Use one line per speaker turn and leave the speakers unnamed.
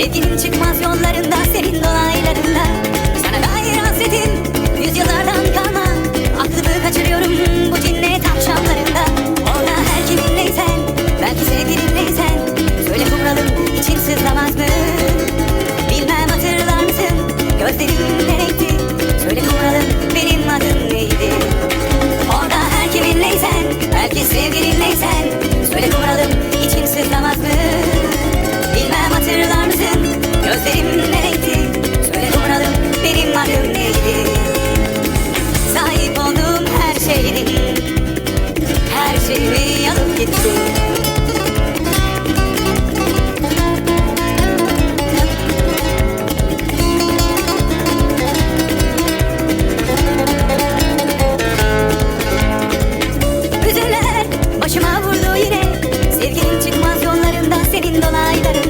Şevkin çıkmaz yollarında senin dolaylarında. Sana dair hasretim yüzyıllardan kalma. Aklımı kaçırıyorum bu cinnet akşamlarında Orada her kiminleysen belki sevgilinleysen Söyle kumralım için sızlamaz mı? Alıp gitti. Hüzünler başıma vurdu yine. Sevginin çıkmaz yollarında senin dolaylarında